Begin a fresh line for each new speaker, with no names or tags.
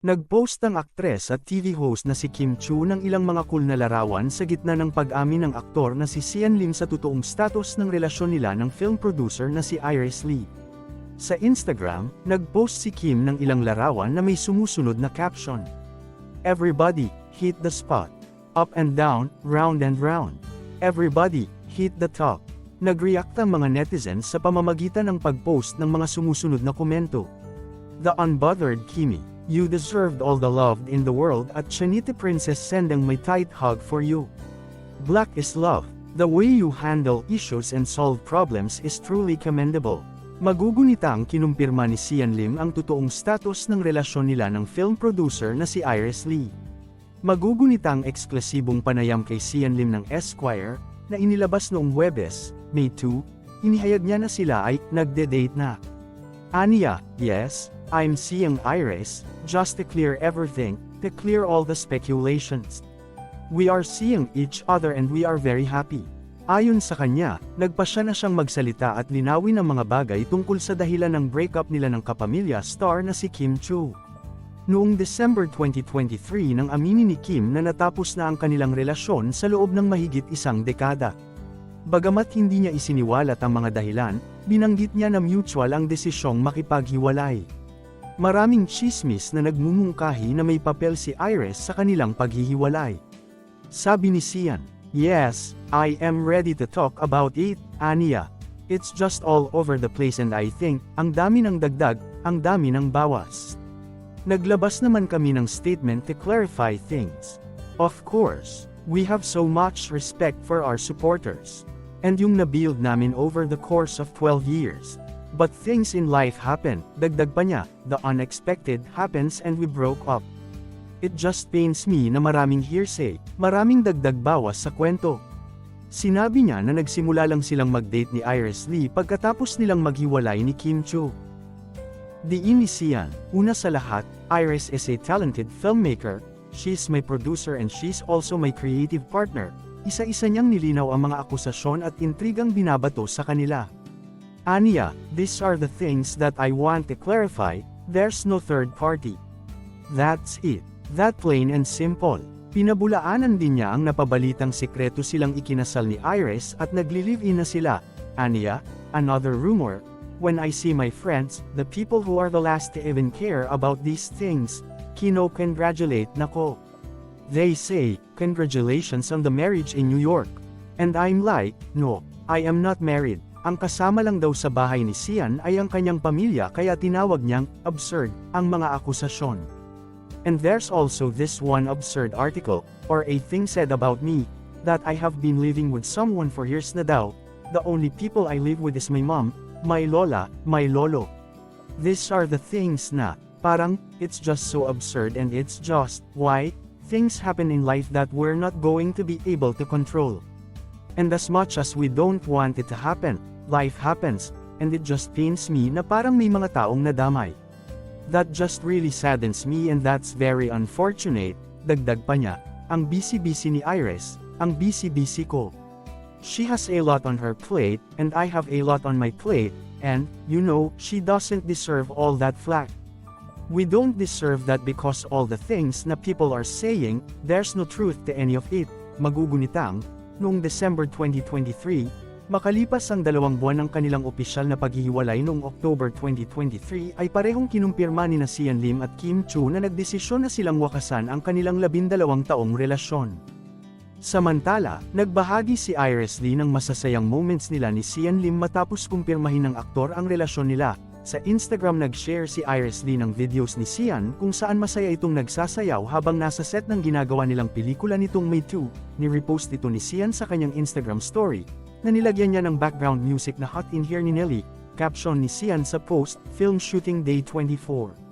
Nag-post ang aktres at TV host na si Kim Chu ng ilang mga cool na larawan sa gitna ng pag-amin ng aktor na si Sian Lim sa totoong status ng relasyon nila ng film producer na si Iris Lee. Sa Instagram, nag-post si Kim ng ilang larawan na may sumusunod na caption. Everybody, hit the spot. Up and down, round and round. Everybody, hit the top. Nag-react ang mga netizens sa pamamagitan ng pag-post ng mga sumusunod na komento. The unbothered Kimi, you deserved all the love in the world at Chanite Princess sending my tight hug for you. Black is love. The way you handle issues and solve problems is truly commendable. Magugunita ang kinumpirma ni Sian Lim ang totoong status ng relasyon nila ng film producer na si Iris Lee. Magugunita ang eksklusibong panayam kay Sian Lim ng Esquire, na inilabas noong Huwebes, May 2, inihayag niya na sila ay nagde-date na. Aniya, yes, I'm seeing Iris, just to clear everything, to clear all the speculations. We are seeing each other and we are very happy. Ayon sa kanya, nagpa siya na siyang magsalita at linawin ang mga bagay tungkol sa dahilan ng breakup nila ng kapamilya star na si Kim Chu. Noong December 2023 nang aminin ni Kim na natapos na ang kanilang relasyon sa loob ng mahigit isang dekada. Bagamat hindi niya isiniwalat ang mga dahilan, binanggit niya na mutual ang desisyong makipaghiwalay. Maraming chismis na nagmumungkahi na may papel si Iris sa kanilang paghihiwalay. Sabi ni Sian, Yes, I am ready to talk about it, Ania. It's just all over the place and I think, ang dami ng dagdag, ang dami ng bawas. Naglabas naman kami ng statement to clarify things. Of course, we have so much respect for our supporters. And yung nabuild namin over the course of 12 years. But things in life happen, dagdag pa niya, the unexpected happens and we broke up. It just pains me na maraming hearsay, maraming dagdag bawas sa kwento. Sinabi niya na nagsimula lang silang mag-date ni Iris Lee pagkatapos nilang maghiwalay ni Kim Chu. Diin ni Sian, una sa lahat, Iris is a talented filmmaker, she's my producer and she's also my creative partner. Isa-isa niyang nilinaw ang mga akusasyon at intrigang binabato sa kanila. Anya, these are the things that I want to clarify, there's no third party. That's it. That plain and simple. Pinabulaanan din niya ang napabalitang sekreto silang ikinasal ni Iris at nagli-live-in na sila. Anya, another rumor, when I see my friends, the people who are the last to even care about these things, kino-congratulate nako. They say, congratulations on the marriage in New York. And I'm like, no, I am not married. Ang kasama lang daw sa bahay ni Sian ay ang kanyang pamilya kaya tinawag niyang, absurd, ang mga akusasyon. And there's also this one absurd article, or a thing said about me, that I have been living with someone for years na daw, the only people I live with is my mom, my lola, my lolo. These are the things na, parang, it's just so absurd and it's just, why, things happen in life that we're not going to be able to control. And as much as we don't want it to happen, life happens, and it just pains me na parang may mga taong nadamay. That just really saddens me and that's very unfortunate, dagdag pa niya, ang busy-busy ni Iris, ang busy-busy ko. She has a lot on her plate, and I have a lot on my plate, and, you know, she doesn't deserve all that flack. We don't deserve that because all the things na people are saying, there's no truth to any of it, magugunitang, noong December 2023, makalipas ang dalawang buwan ng kanilang opisyal na paghihiwalay noong October 2023 ay parehong kinumpirma ni na Sian Lim at Kim Chu na nagdesisyon na silang wakasan ang kanilang labindalawang taong relasyon. Samantala, nagbahagi si Iris Lee ng masasayang moments nila ni Sian Lim matapos kumpirmahin ng aktor ang relasyon nila. Sa Instagram nag-share si Iris Lee ng videos ni Sian kung saan masaya itong nagsasayaw habang nasa set ng ginagawa nilang pelikula nitong May 2, ni-repost ito ni Sian sa kanyang Instagram story, na nilagyan niya ng background music na Hot in Here ni Nelly, caption ni Sian sa post, Film Shooting Day 24.